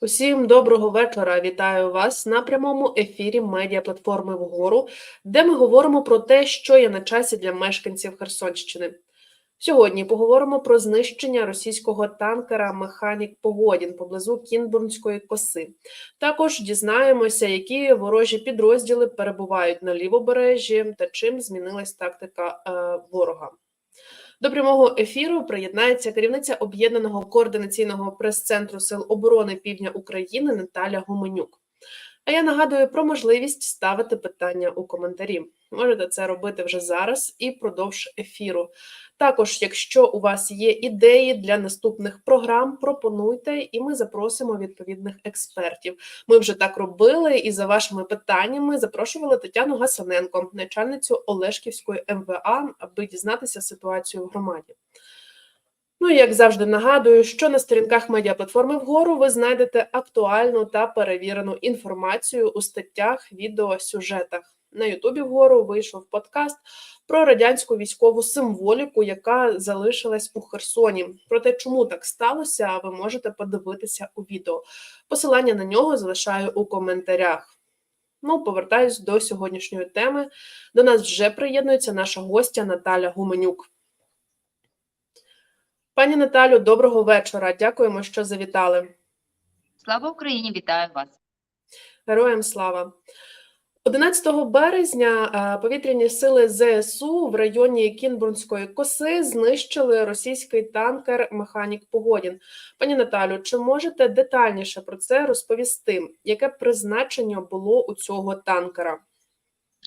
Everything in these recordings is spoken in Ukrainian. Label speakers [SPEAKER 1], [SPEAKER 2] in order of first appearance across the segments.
[SPEAKER 1] Усім доброго вечора. Вітаю вас на прямому ефірі медіаплатформи вгору, де ми говоримо про те, що є на часі для мешканців Херсонщини. Сьогодні поговоримо про знищення російського танкера Механік Погодін поблизу Кінбурнської коси. Також дізнаємося, які ворожі підрозділи перебувають на лівобережжі та чим змінилась тактика е, ворога. До прямого ефіру приєднається керівниця об'єднаного координаційного прес-центру Сил оборони Півдня України Наталя Гуменюк. А я нагадую про можливість ставити питання у коментарі. Можете це робити вже зараз і продовж ефіру. Також, якщо у вас є ідеї для наступних програм, пропонуйте, і ми запросимо відповідних експертів. Ми вже так робили, і за вашими питаннями запрошували Тетяну Гасаненко, начальницю Олешківської МВА, аби дізнатися ситуацію в громаді. Ну і як завжди нагадую, що на сторінках медіаплатформи вгору ви знайдете актуальну та перевірену інформацію у статтях, відео, сюжетах. На Ютубі вгору вийшов подкаст про радянську військову символіку, яка залишилась у Херсоні. Про те, чому так сталося, ви можете подивитися у відео. Посилання на нього залишаю у коментарях. Ну, повертаюсь до сьогоднішньої теми. До нас вже приєднується наша гостя Наталя Гуменюк. Пані Наталю, доброго вечора. Дякуємо, що завітали.
[SPEAKER 2] Слава Україні! Вітаю вас!
[SPEAKER 1] Героям слава! 11 березня е, повітряні сили ЗСУ в районі Кінбурнської коси знищили російський танкер Механік Погодін. Пані Наталю, чи можете детальніше про це розповісти? Яке призначення було у цього танкера?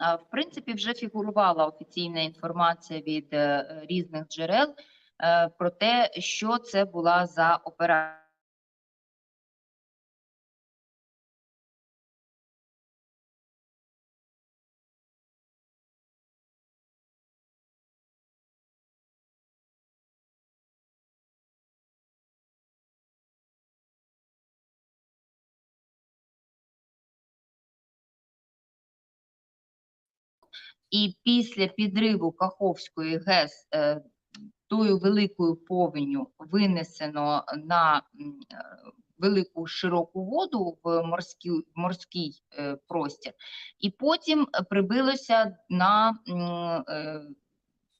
[SPEAKER 2] В принципі, вже фігурувала офіційна інформація від е, різних джерел про те, що це була за операція. І після підриву Каховської ГЕС е, тою великою повеню винесено на е, велику широку воду в морський, морський е, простір, і потім прибилося на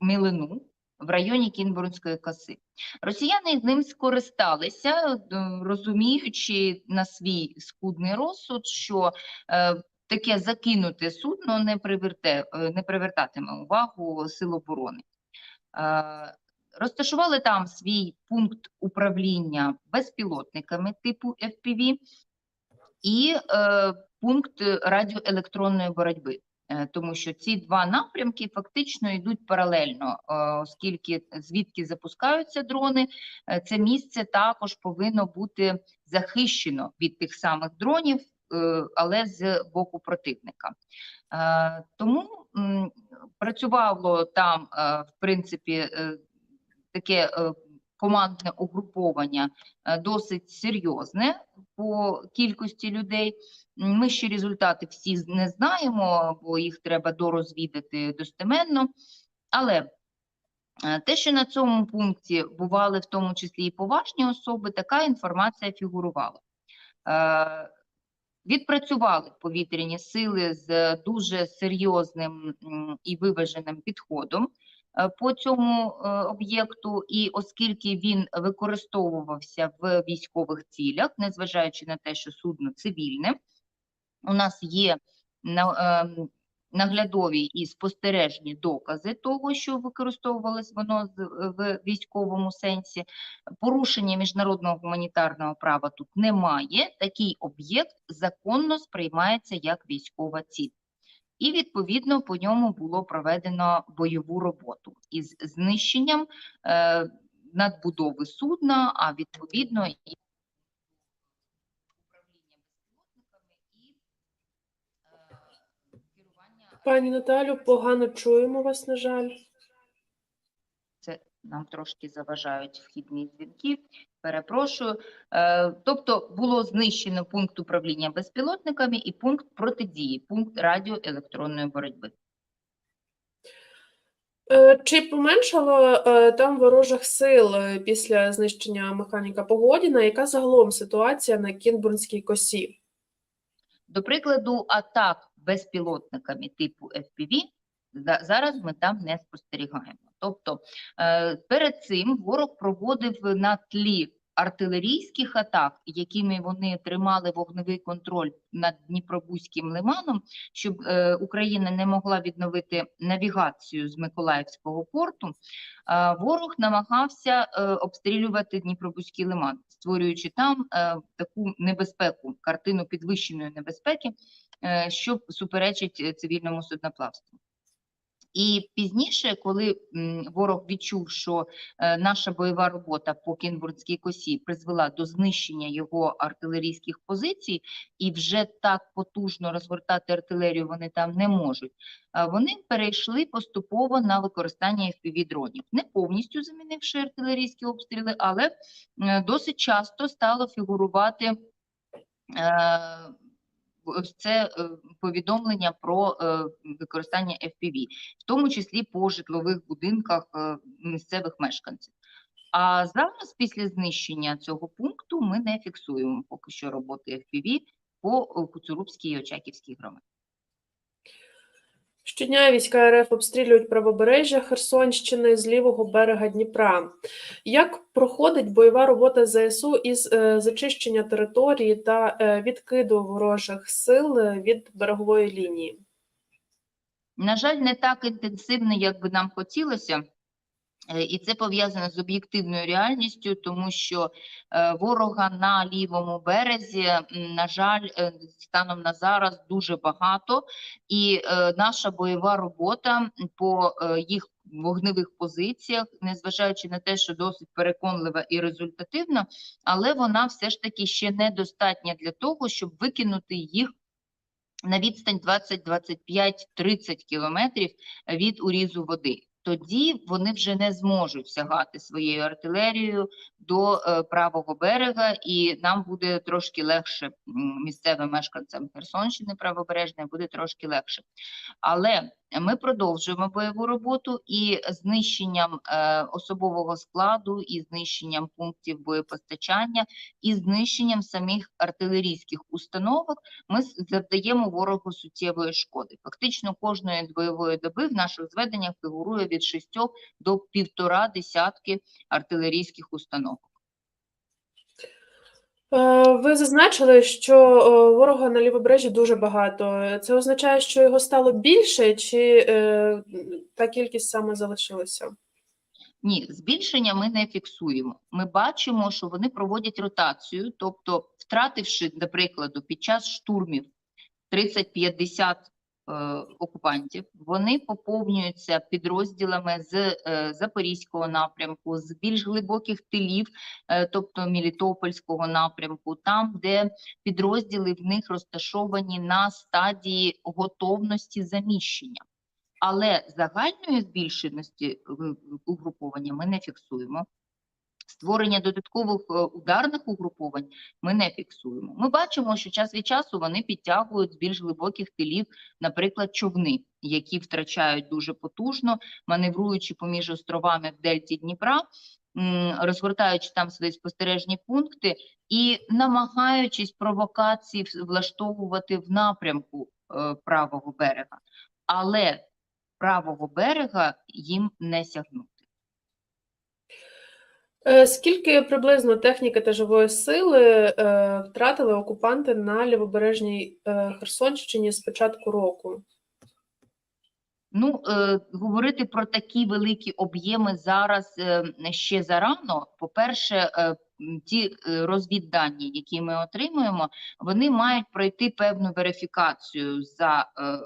[SPEAKER 2] милину в районі Кінбурнської коси. Росіяни з ним скористалися, розуміючи на свій скудний розсуд, що таке закинуте судно не приверте, е, не привертатиме увагу сил оборони. Е, розташували там свій пункт управління безпілотниками типу FPV і е, пункт радіоелектронної боротьби, тому що ці два напрямки фактично йдуть паралельно, оскільки звідки запускаються дрони, це місце також повинно бути захищено від тих самих дронів. Е, але з боку противника. Е, тому працювало там, е, в принципі, таке командне угруповання досить серйозне по кількості людей. Ми ще результати всі не знаємо, бо їх треба дорозвідати достеменно. Але те, що на цьому пункті бували в тому числі і поважні особи, така інформація фігурувала. Відпрацювали повітряні сили з дуже серйозним і виваженим підходом е, по цьому е, об'єкту, і оскільки він використовувався в військових цілях, незважаючи на те, що судно цивільне, у нас є ем, наглядові і спостережні докази того, що використовувалось воно в військовому сенсі. Порушення міжнародного гуманітарного права тут немає. Такий об'єкт законно сприймається як військова ціль. І відповідно по ньому було проведено бойову роботу із знищенням е, надбудови судна, а відповідно і
[SPEAKER 1] Пані Наталю, погано чуємо вас, на жаль.
[SPEAKER 2] Нам трошки заважають вхідні дзвінки. Перепрошую. Е, тобто було знищено пункт управління безпілотниками і пункт протидії, пункт радіоелектронної боротьби.
[SPEAKER 1] Е, Чи поменшало е, там ворожих сил після знищення механіка Погодіна? Яка загалом ситуація на Кінбурнській косі?
[SPEAKER 2] До прикладу, атак безпілотниками типу FPV за- зараз ми там не спостерігаємо. Тобто е, перед цим ворог проводив на тлі артилерійських атак, якими вони тримали вогневий контроль над Дніпробузьким лиманом, щоб е, Україна не могла відновити навігацію з Миколаївського порту. е, Ворог намагався обстрілювати Дніпробузький лиман, створюючи там таку небезпеку, картину підвищеної небезпеки, що суперечить цивільному судноплавству. І пізніше, коли ворог відчув, що е, наша бойова робота по Кінбурнській косі призвела до знищення його артилерійських позицій, і вже так потужно розгортати артилерію вони там не можуть. е, Вони перейшли поступово на використання FPV-дронів, не повністю замінивши артилерійські обстріли, але е, досить часто стало фігурувати. Це е, повідомлення про е, використання FPV, в тому числі по житлових будинках е, місцевих мешканців. А зараз, після знищення цього пункту, ми не фіксуємо поки що роботи FPV по Куцурубській і Очаківській громаді.
[SPEAKER 1] Щодня війська РФ обстрілюють правобережжя Херсонщини з лівого берега Дніпра. Як проходить бойова робота ЗСУ із е, зачищення території та е, відкиду ворожих сил е, від берегової лінії?
[SPEAKER 2] На жаль, не так інтенсивно, як би нам хотілося. Е, І це пов'язано з об'єктивною реальністю, тому що е, ворога на лівому березі, на жаль, е, станом на зараз дуже багато, і наша бойова робота по їх вогневих позиціях, незважаючи на те, що досить переконлива і результативна, але вона все ж таки ще недостатня для того, щоб викинути їх на відстань 20, 25, 30 кілометрів від урізу води. Тоді вони вже не зможуть сягати своєю артилерією до е, правого берега, і нам буде трошки легше місцевим мешканцям Херсонщини правобережної буде трошки легше. Але ми продовжуємо бойову роботу і знищенням е, особового складу, і знищенням пунктів боєпостачання, і знищенням самих артилерійських установок ми завдаємо ворогу суттєвої шкоди. Фактично кожної бойової доби в наших зведеннях фігурує від 6 до півтора десятки артилерійських установок.
[SPEAKER 1] Е, Ви зазначили, що е, ворога на лівобережжі дуже багато. Це означає, що його стало більше, чи е, та кількість саме залишилася?
[SPEAKER 2] Ні, збільшення ми не фіксуємо. Ми бачимо, що вони проводять ротацію, тобто, втративши, наприклад, під час штурмів 30-50 е, окупантів, вони поповнюються підрозділами з е, Запорізького напрямку, з більш глибоких тилів, е, тобто Мелітопольського напрямку, там, де підрозділи в них розташовані на стадії готовності заміщення. Але загальної збільшеності е, угруповання ми не фіксуємо. Створення додаткових е, ударних угруповань ми не фіксуємо. Ми бачимо, що час від часу вони підтягують з більш глибоких тилів, наприклад, човни, які втрачають дуже потужно, маневруючи поміж островами в Дельті Дніпра, розгортаючи там свої спостережні пункти і намагаючись провокації влаштовувати в напрямку е, правого берега. Але правого берега їм не сягнути.
[SPEAKER 1] Е, Скільки приблизно техніки та живої сили е, втратили окупанти на лівобережній е, Херсонщині з початку року?
[SPEAKER 2] Ну, е, говорити про такі великі об'єми зараз е, ще зарано. По-перше, е, ті розвіддані, які ми отримуємо, вони мають пройти певну верифікацію за е,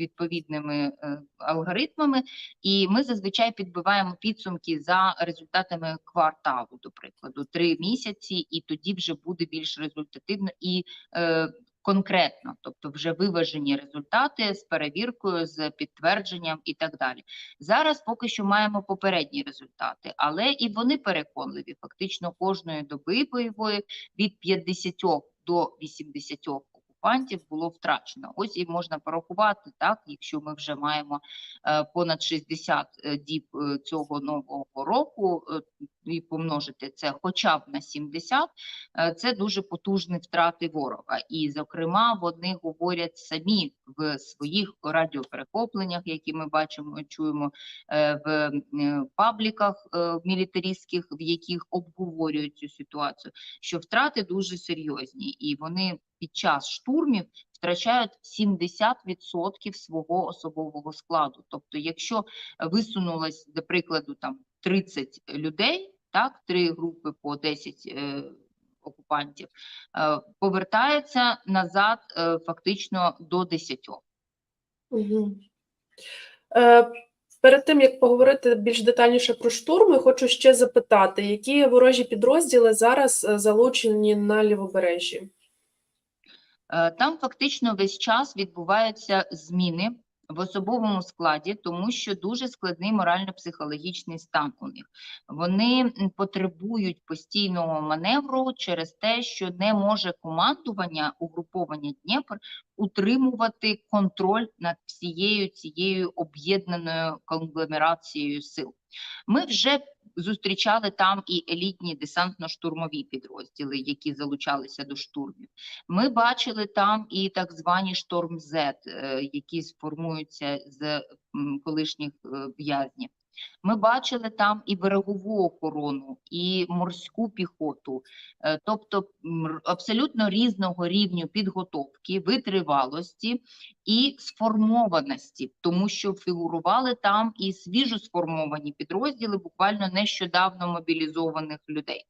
[SPEAKER 2] відповідними е, алгоритмами, і ми зазвичай підбиваємо підсумки за результатами кварталу, до прикладу, три місяці, і тоді вже буде більш результативно і е, конкретно, тобто вже виважені результати з перевіркою, з підтвердженням і так далі. Зараз поки що маємо попередні результати, але і вони переконливі. Фактично кожної доби бойової від 50 до 80 окупантів було втрачено. Ось і можна порахувати так, якщо ми вже маємо е, понад 60 е, діб е, цього нового року і помножити це хоча б на 70, е, це дуже потужні втрати ворога. І, зокрема, вони говорять самі в своїх радіоперехопленнях, які ми бачимо чуємо в пабліках мілітаристських, в яких обговорюють цю ситуацію, що втрати дуже серйозні, і вони під час штурмів втрачають 70% свого особового складу. Тобто, якщо висунулось, до прикладу, там 30 людей, так, три групи по 10 е, окупантів, е, повертається назад е, фактично до 10.
[SPEAKER 1] Угу. Е, перед тим, як поговорити більш детальніше про штурми, хочу ще запитати, які ворожі підрозділи зараз е, залучені на лівобережжі?
[SPEAKER 2] Е, Там фактично весь час відбуваються зміни в особовому складі, тому що дуже складний морально-психологічний стан у них. Вони потребують постійного маневру через те, що не може командування угруповання Дніпр утримувати контроль над всією цією об'єднаною конгломерацією сил. Ми вже зустрічали там і елітні десантно-штурмові підрозділи, які залучалися до штурмів. Ми бачили там і так звані шторм Z, е, які сформуються з колишніх е, в'язнів. Ми бачили там і берегову охорону, і морську піхоту, е, тобто абсолютно різного рівню підготовки, витривалості і сформованості, тому що фігурували там і свіжо сформовані підрозділи, буквально нещодавно мобілізованих людей.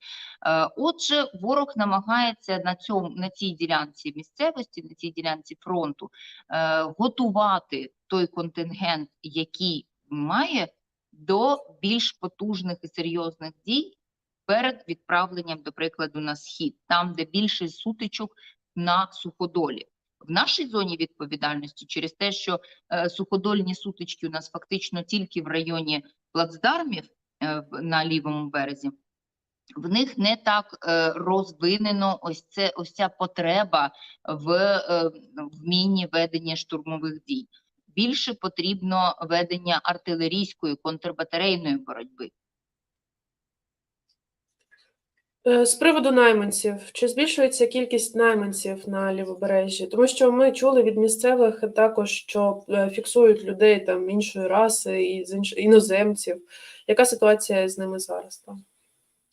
[SPEAKER 2] Е, Отже, ворог намагається на цьому на цій ділянці місцевості, на цій ділянці фронту е, готувати той контингент, який має до більш потужних і серйозних дій перед відправленням, до прикладу, на схід, там, де більше сутичок на суходолі. В нашій зоні відповідальності через те, що е, суходольні сутички у нас фактично тільки в районі плацдармів е, на лівому березі, в них не так е, розвинено ось це ось ця потреба в е, вмінні ведення штурмових дій. Більше потрібно ведення артилерійської контрбатарейної боротьби.
[SPEAKER 1] Е, З приводу найманців, чи збільшується кількість найманців на лівобережжі? Тому що ми чули від місцевих також, що е, фіксують людей там іншої раси і з іноземців. Яка ситуація з ними зараз там?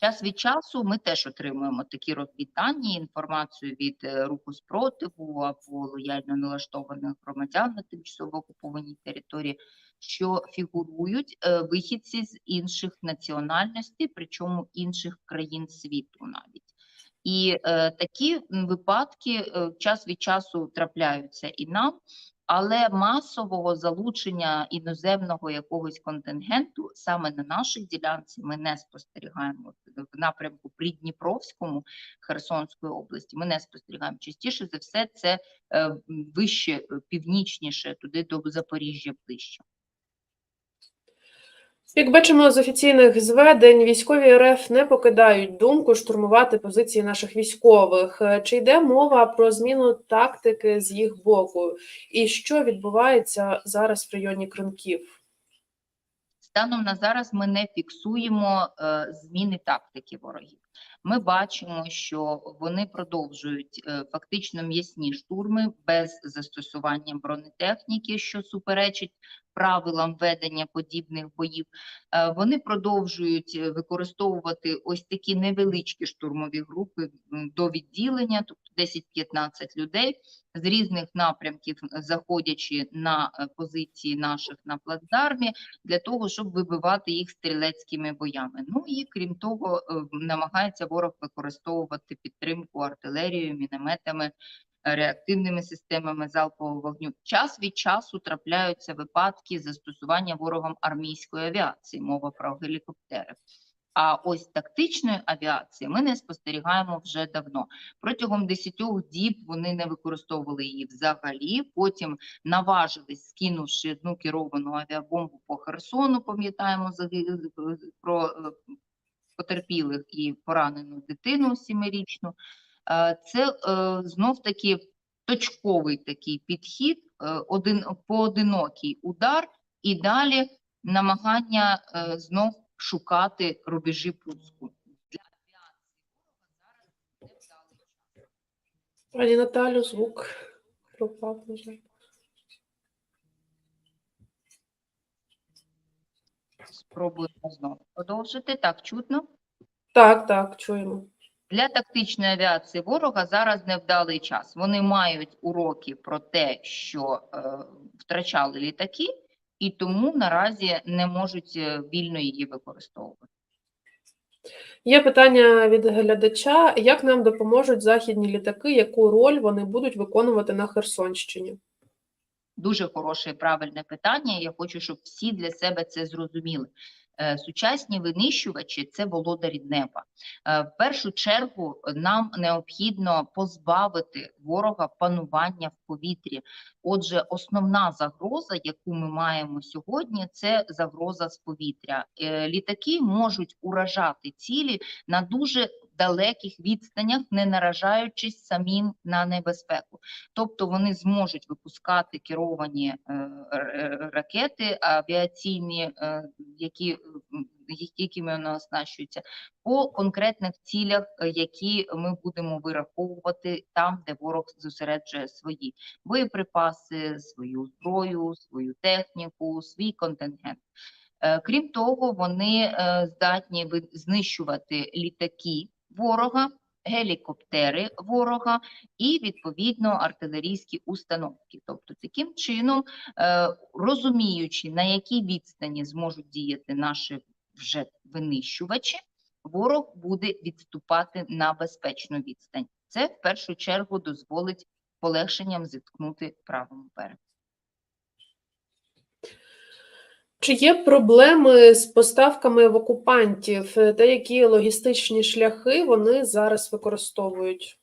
[SPEAKER 2] Час від часу ми теж отримуємо такі розвітання, інформацію від е, руху спротиву або лояльно налаштованих громадян на тимчасово окупованій території, що фігурують е, вихідці з інших національностей, причому інших країн світу навіть. І е, такі випадки е, час від часу трапляються і нам, але масового залучення іноземного якогось контингенту саме на нашій ділянці ми не спостерігаємо в напрямку Придніпровському Херсонської області. Ми не спостерігаємо частіше за все, це е, вище, е, північніше, туди до Запоріжжя ближче.
[SPEAKER 1] Як бачимо з офіційних зведень, військові РФ не покидають думку штурмувати позиції наших військових. Е, Чи йде мова про зміну тактики з їх боку? І що відбувається зараз в районі Кринків?
[SPEAKER 2] Станом на зараз ми не фіксуємо е, зміни тактики ворогів. Ми бачимо, що вони продовжують е, фактично м'ясні штурми без застосування бронетехніки, що суперечить правилам ведення подібних боїв. Е, Вони продовжують е, використовувати ось такі невеличкі штурмові групи до відділення, тобто 10-15 людей з різних напрямків, заходячи на е, позиції наших на плацдармі, для того, щоб вибивати їх стрілецькими боями. Ну і крім того, намагається ворог використовувати підтримку артилерією, мінометами, реактивними системами залпового вогню. Час від часу трапляються випадки застосування ворогом армійської авіації, мова про гелікоптери. А ось тактичної авіації ми не спостерігаємо вже давно. Протягом 10 діб вони не використовували її взагалі. Потім наважились, скинувши одну керовану авіабомбу по Херсону. Пам'ятаємо про е, потерпілих і поранену дитину сімирічну. Е, Це знов таки точковий такий підхід, е, один поодинокий удар, і далі намагання е, знов шукати рубежі пуску. Для.
[SPEAKER 1] Пані Наталю, звук пропав, жаль.
[SPEAKER 2] Спробуємо знову продовжити. Так, чутно.
[SPEAKER 1] Так, так, чуємо.
[SPEAKER 2] Для тактичної авіації ворога зараз невдалий час. Вони мають уроки про те, що е, втрачали літаки, і тому наразі не можуть е, вільно її використовувати.
[SPEAKER 1] Є питання від глядача: як нам допоможуть західні літаки, яку роль вони будуть виконувати на Херсонщині?
[SPEAKER 2] Дуже хороше і правильне питання. Я хочу, щоб всі для себе це зрозуміли. Е, Сучасні винищувачі це володарі неба. Е, В першу чергу нам необхідно позбавити ворога панування в повітрі. Отже, основна загроза, яку ми маємо сьогодні, це загроза з повітря. Е, Літаки можуть уражати цілі на дуже далеких відстанях, не наражаючись самим на небезпеку. Тобто вони зможуть випускати керовані е, ракети авіаційні, е, які, якими вони оснащуються, по конкретних цілях, е, які ми будемо вираховувати там, де ворог зосереджує свої боєприпаси, свою зброю, свою техніку, свій контингент. Е, Крім того, вони е, здатні знищувати літаки ворога, гелікоптери ворога і відповідно артилерійські установки. Тобто, таким чином, е, розуміючи на якій відстані зможуть діяти наші вже винищувачі, ворог буде відступати на безпечну відстань. Це в першу чергу дозволить полегшенням зіткнути правому берегу.
[SPEAKER 1] Чи є проблеми з поставками в окупантів? Е, Деякі логістичні шляхи вони зараз використовують?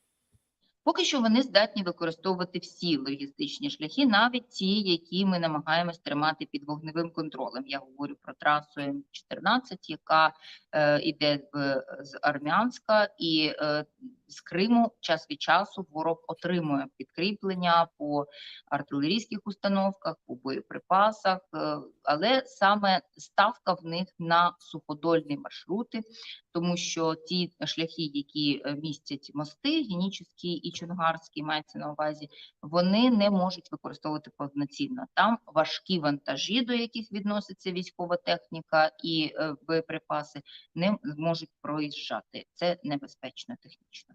[SPEAKER 2] Поки що вони здатні використовувати всі логістичні шляхи, навіть ті, які ми намагаємось тримати під вогневим контролем. Я говорю про трасу М14, яка е, іде в, з Армянська, і е, з Криму час від часу ворог отримує підкріплення по артилерійських установках, по боєприпасах, е, але саме ставка в них на суходольні маршрути, тому що ті шляхи, які е, містять мости, Генічеський і Чонгарський, мається на увазі, вони не можуть використовувати повноцінно. Там важкі вантажі, до яких відноситься військова техніка і е, боєприпаси, не можуть проїжджати. Це небезпечно технічно.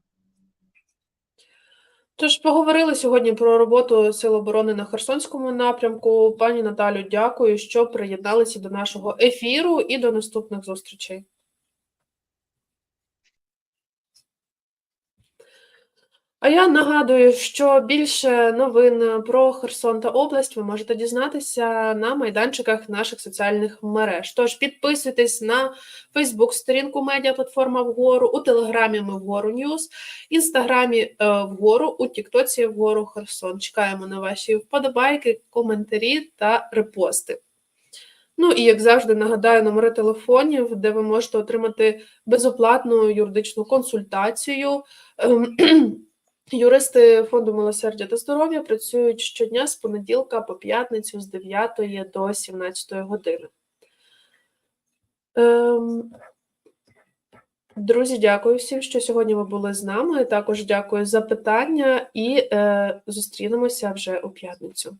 [SPEAKER 1] Тож поговорили сьогодні про роботу Сил оборони на Херсонському напрямку. Пані Наталю, дякую, що приєдналися до нашого ефіру і до наступних зустрічей. А я нагадую, що більше новин про Херсон та область ви можете дізнатися на майданчиках наших соціальних мереж. Тож підписуйтесь на Фейсбук-сторінку медіаплатформа вгору, у Телеграмі ми вгору Ньюс, Інстаграмі е, вгору, у Тіктоці вгору Херсон. Чекаємо на ваші вподобайки, коментарі та репости. Ну і як завжди, нагадаю номери телефонів, де ви можете отримати безоплатну юридичну консультацію. Юристи фонду милосердя та здоров'я працюють щодня з понеділка по п'ятницю з 9 до 17 години. Ем, Друзі, дякую всім, що сьогодні ви були з нами. Також дякую за питання і е, зустрінемося вже у п'ятницю.